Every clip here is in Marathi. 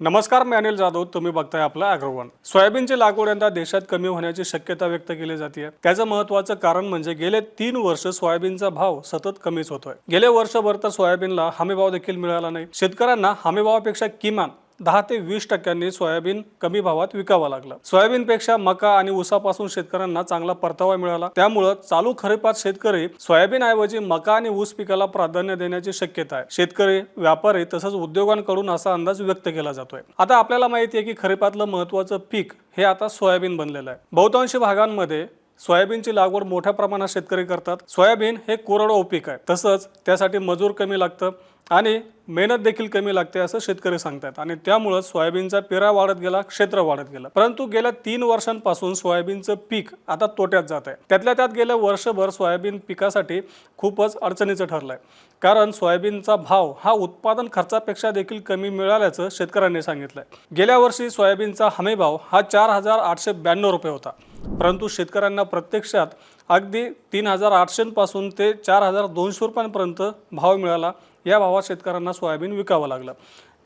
नमस्कार मी अनिल जाधव. तुम्ही बघताय आपला अॅग्रोवन सोयाबीनची लागवड यंदा देशात कमी होण्याची शक्यता व्यक्त केली जाते त्याचं महत्वाचं कारण म्हणजे गेले तीन वर्ष सोयाबीनचा भाव सतत कमीच होतोय. गेले वर्षभर तर सोयाबीनला हमीभाव देखील मिळाला नाही. शेतकऱ्यांना हमीभावापेक्षा किमान दहा ते वीस टक्क्यांनी सोयाबीन कमी भावात विकावं लागलं. सोयाबीनपेक्षा मका आणि ऊसापासून शेतकऱ्यांना चांगला परतावा मिळाला. त्यामुळं चालू खरीपात शेतकरी सोयाबीन ऐवजी मका आणि ऊस पिकाला प्राधान्य देण्याची शक्यता आहे. शेतकरी व्यापारी तसंच उद्योगांकडून असा अंदाज व्यक्त केला जातोय. आता आपल्याला माहिती आहे की खरीपातलं महत्वाचं पीक हे आता सोयाबीन बनलेलं आहे. बहुतांशी भागांमध्ये सोयाबीनची लागवड मोठ्या प्रमाणात शेतकरी करतात. सोयाबीन हे कोरडवाहू पीक आहे. तसंच त्यासाठी मजूर कमी लागतं आणि मेहनत देखील कमी लागते असं शेतकरी सांगतात आणि त्यामुळं सोयाबीनचा पेरा वाढत गेला क्षेत्र वाढत गेलं. परंतु गेल्या तीन वर्षांपासून सोयाबीनचं पीक आता तोट्यात जात आहे. त्यातल्या त्यात गेल्या वर्षभर सोयाबीन पिकासाठी खूपच अडचणीचं ठरलंय. कारण सोयाबीनचा भाव हा उत्पादन खर्चापेक्षा देखील कमी मिळाल्याचं शेतकऱ्यांनी सांगितलंय. गेल्या वर्षी सोयाबीनचा हमी भाव हा चार हजार आठशे ब्याण्णव रुपये होता. परंतु शेतकऱ्यांना प्रत्यक्षात अगदी तीन हजार आठशेपासून ते चार हजार दोनशे रुपयांपर्यंत भाव मिळाला. या भावात शेतकऱ्यांना सोयाबीन विकावं लागलं.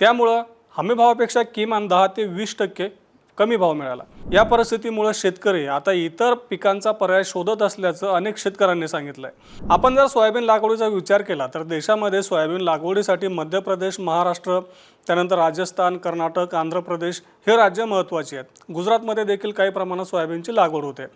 त्यामुळं हमीभावापेक्षा किमान दहा ते वीस टक्के कमी भाव मिळाला. या परिस्थितीमुळे शेतकरी आता इतर पिकांचा पर्याय शोधत असल्याचं अनेक शेतकऱ्यांनी सांगितलंय. आपण जर सोयाबीन लागवडीचा विचार केला तर देशामध्ये सोयाबीन लागवडीसाठी मध्य प्रदेश महाराष्ट्र त्यानंतर राजस्थान कर्नाटक आंध्र प्रदेश हे राज्य महत्त्वाची आहेत. गुजरातमध्ये देखील काही प्रमाणात सोयाबीनची लागवड होते.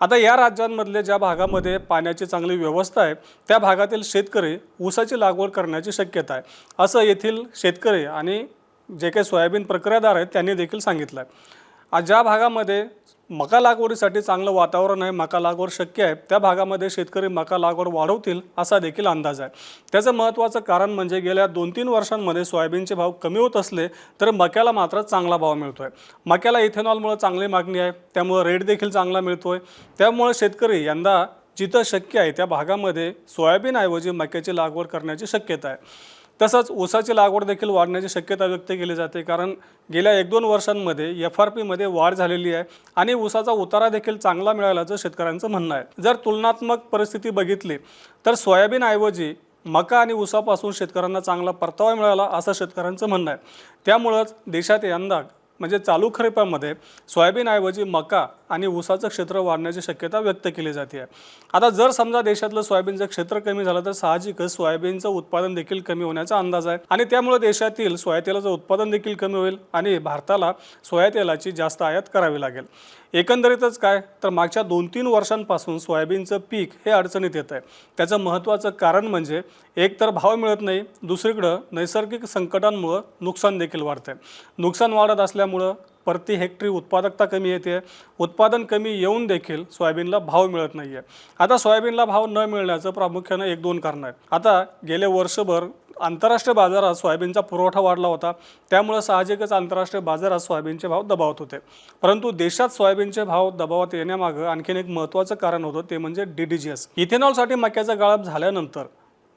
आता या राज्यांमधले ज्या भागामध्ये पाण्याची चांगली व्यवस्था आहे त्या भागातील शेतकरी ऊसाची लागवड करण्याची शक्यता आहे असं येथील शेतकरी आणि जे काही सोयाबीन प्रक्रियादार आहेत त्यांनी देखील सांगितलं आहे आज ज्या भागामध्ये मका लागवडीसाठी चांगलं वातावरण आहे मका लागवड शक्य आहे त्या भागामध्ये शेतकरी मका लागवड वाढवतील असा देखील अंदाज आहे. त्याचं महत्त्वाचं कारण म्हणजे गेल्या दोन तीन वर्षांमध्ये सोयाबीनचे भाव कमी होत असले तर मक्याला मात्र चांगला भाव मिळतो आहे मक्याला इथेनॉलमुळे चांगली मागणी आहे त्यामुळं रेट देखील चांगला मिळतो आहे त्यामुळे शेतकरी यंदा जिथं शक्य आहे त्या भागामध्ये सोयाबीनऐवजी मक्याची लागवड करण्याची शक्यता आहे. तसंच ऊसाची लागवड देखील वाढण्याची शक्यता व्यक्त केली जाते कारण गेल्या एक दोन वर्षांमध्ये एफ आर पीमध्ये वाढ झालेली आहे आणि ऊसाचा उतारा देखील चांगला मिळाल्याचं शेतकऱ्यांचं म्हणणं आहे. जर तुलनात्मक परिस्थिती बघितली तर सोयाबीनऐवजी मका आणि ऊसापासून शेतकऱ्यांना चांगला परतावा मिळाला असं शेतकऱ्यांचं म्हणणं आहे. त्यामुळंच देशात यंदा म्हणजे चालू खरीपामध्ये सोयाबीनऐवजी मका आणि ऊसाचं क्षेत्र वाढण्याची शक्यता व्यक्त केली जाते. आहे आता जर समजा देशातलं सोयाबीनचं क्षेत्र कमी झालं तर साहजिकच सोयाबीनचं उत्पादन देखील कमी होण्याचा अंदाज आहे. आणि त्यामुळे देशातील सोयातेलाचं उत्पादन देखील कमी होईल आणि भारताला सोयातेलाची जास्त आयात करावी लागेल. एकंदरीतच काय? तर मागच्या दोन तीन वर्षांपासून सोयाबीनचं पीक हे अडचणीत येत आहे त्याचं महत्त्वाचं कारण म्हणजे एकतर भाव मिळत नाही दुसरीकडं नैसर्गिक संकटांमुळं नुकसान देखील वाढतंय. नुकसान वाढत असल्या असल्यामुळं प्रति हेक्टरी उत्पादकता कमी येते. उत्पादन कमी येऊन देखील सोयाबीनला भाव मिळत नाही आहे आता सोयाबीनला भाव न मिळण्याचं प्रामुख्यानं एक दोन कारणं आहेत. आता गेले वर्षभर आंतरराष्ट्रीय बाजारात सोयाबीनचा पुरवठा वाढला होता. त्यामुळं साहजिकच आंतरराष्ट्रीय बाजारात सोयाबीनचे भाव दबावत होते. परंतु देशात सोयाबीनचे भाव दबावात येण्यामागं आणखीन एक महत्त्वाचं कारण होतं ते म्हणजे डी डी जी एस. इथेनॉलसाठी मक्याचा गाळप झाल्यानंतर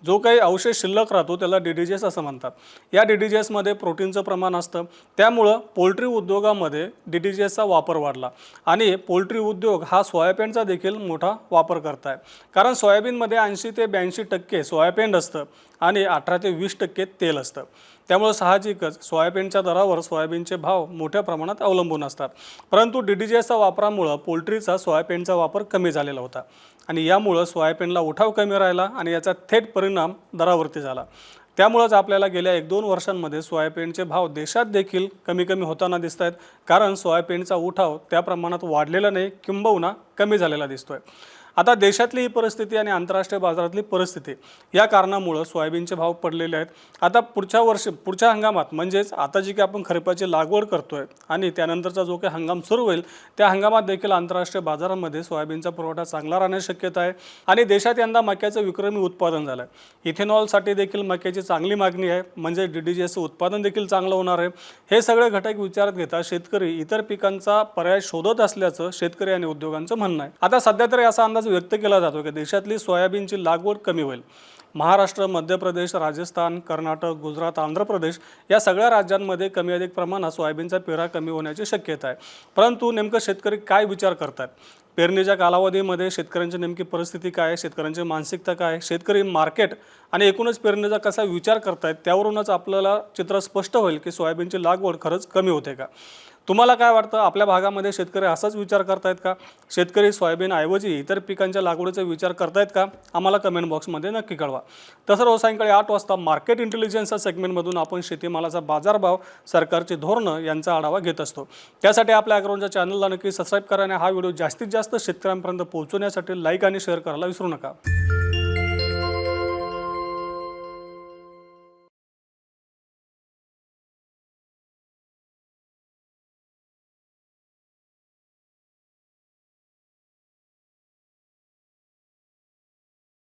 जो काही अवशेष शिल्लक राहतो त्याला डी डी जी एस असं म्हणतात. या डी डी जी एसमध्ये प्रोटीनचं प्रमाण असतं. त्यामुळं पोल्ट्री उद्योगामध्ये डी डी जी एसचा वापर वाढला. आणि पोल्ट्री उद्योग हा सोयाबीनचा देखील मोठा वापर करत आहे कारण सोयाबीनमध्ये ऐंशी ते ब्याऐंशी टक्के सोयाबीन असतं आणि अठरा ते वीस टक्के तेल असतं. त्यामुळे साहजिकच सोयाबीनच्या दरावर सोयाबीनचे भाव मोठ्या प्रमाणात अवलंबून असतात. परंतु डी डी जी एसच्या वापरामुळं पोल्ट्रीचा सोयाबीनचा वापर कमी झालेला होता. आणि यामुळं सोयाबीनला उठाव कमी राहिला आणि याचा थेट परिणाम दरावरती झाला. त्यामुळंच आपल्याला गेल्या एक दोन वर्षांमध्ये सोयाबीनचे भाव देशात देखील कमी कमी होताना दिसत आहेत कारण सोयाबीनचा उठाव त्या प्रमाणात वाढलेला नाही किंबहुना कमी झालेला दिसतोय. आता देशातली ही परिस्थिती आणि आंतरराष्ट्रीय बाजारातली परिस्थिती या कारणामुळं सोयाबीनचे भाव पडलेले आहेत. आता पुढच्या वर्षी पुढच्या हंगामात म्हणजेच आता जी काही आपण खरीपाची लागवड करतोय आणि त्यानंतरचा जो काही हंगाम सुरू होईल त्या हंगामात देखील आंतरराष्ट्रीय बाजारामध्ये सोयाबीनचा पुरवठा चांगला राहण्याची शक्यता आहे. आणि देशात यंदा मक्याचं विक्रमी उत्पादन झालं आहे इथेनॉलसाठी देखील मक्याची चांगली मागणी आहे. म्हणजे डी डी जी एसचं उत्पादन देखील चांगलं होणार आहे. हे सगळे घटक विचारात घेता शेतकरी इतर पिकांचा पर्याय शोधत असल्याचं शेतकरी आणि उद्योगांचं म्हणणं आहे. आता सध्या तरी असा अंदाज व्यक्त केला जातो की देशातली सोयाबीनची लागवड कमी होईल. महाराष्ट्र मध्य प्रदेश राजस्थान कर्नाटक गुजरात आंध्र प्रदेश या सगळ्या राज्यांमध्ये कमी अधिक प्रमाणात सोयाबीनचा पेरा कमी होण्याची शक्यता आहे. परंतु नेमकं शेतकरी काय विचार करतात? पेरणीच्या कालावधीमध्ये शेतकऱ्यांची नेमकी परिस्थिती काय आहे? शेतकऱ्यांची मानसिकता काय आहे? शेतकरी मार्केट आणि एकूणच पेरणीचा कसा विचार करतायत? त्यावरूनच आपल्याला चित्र स्पष्ट होईल की सोयाबीनची लागवड खरंच कमी होते का? तुम्हाला काय वाटतं? आपल्या भागामध्ये शेतकरी असाच विचार करतायत का? शेतकरी सोयाबीनऐवजी इतर पिकांच्या लागवडीचा विचार करतायत का? आम्हाला कमेंट बॉक्समध्ये नक्की कळवा. तसं रोज सायंकाळी आठ वाजता मार्केट इंटेलिजन्सच्या सेगमेंटमधून आपण शेतीमालाचा बाजारभाव सरकारची धोरणं यांचा आढावा घेत असतो. त्यासाठी आपल्या अग्रवनच्या चॅनलला नक्की सबस्क्राईब करा आणि हा व्हिडिओ जास्तीत जास्त शेतकऱ्यांपर्यंत पोहोचवण्यासाठी लाईक आणि शेअर करायला विसरू नका.